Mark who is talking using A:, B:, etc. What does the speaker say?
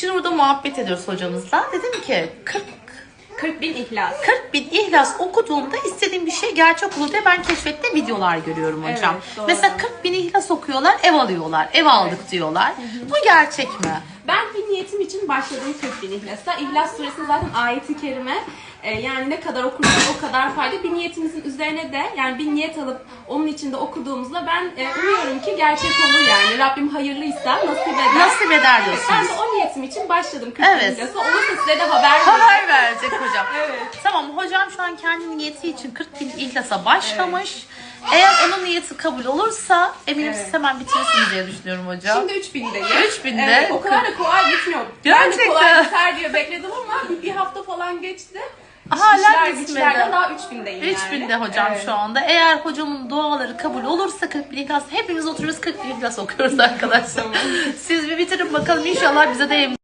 A: Şimdi burada muhabbet ediyoruz hocamızla. Dedim ki 40
B: 40 bin ihlas.
A: 40 bin ihlas okuduğumda istediğim bir şey gerçek olur diye ben keşfette videolar görüyorum hocam.
B: Evet, doğru.
A: Mesela 40 bin ihlas okuyorlar, ev alıyorlar, ev aldık diyorlar. Bu gerçek mi?
B: Ben bir niyetim için başladım 40 bin ihlasa. İhlas suresi zaten ayeti kerime. Ee, yani ne kadar okursak o kadar fayda. Bir niyetimizin üzerine de yani bir niyet alıp onun içinde okuduğumuzda ben e, umuyorum ki gerçek olur yani. Rabbim hayırlıysa nasip eder.
A: Nasip eder
B: Evet, ben
A: diyorsunuz.
B: de o için başladım 40
A: Evet.
B: Olursa size de haber veririm.
A: Haber verecek hocam.
B: Evet.
A: Tamam hocam şu an kendi niyeti için 40 bin ihlasa başlamış. Eğer onun niyeti kabul olursa eminim siz
B: Evet.
A: hemen bitirirsiniz diye düşünüyorum hocam.
B: Şimdi 3000'deyim.
A: 3000'de.
B: Evet, o kadar da kolay bitmiyor. Ben de
A: Gerçekten.
B: kolay biter diye bekledim ama bir, hafta falan geçti.
A: Hala bitmedi.
B: daha 3000'deyim yani.
A: 3000'de hocam
B: Evet.
A: şu anda. Eğer hocamın duaları kabul olursa 40 bin ihlas hepimiz oturuyoruz 40 bin ihlas okuyoruz arkadaşlar. Siz bir bitirin bakalım inşallah bize de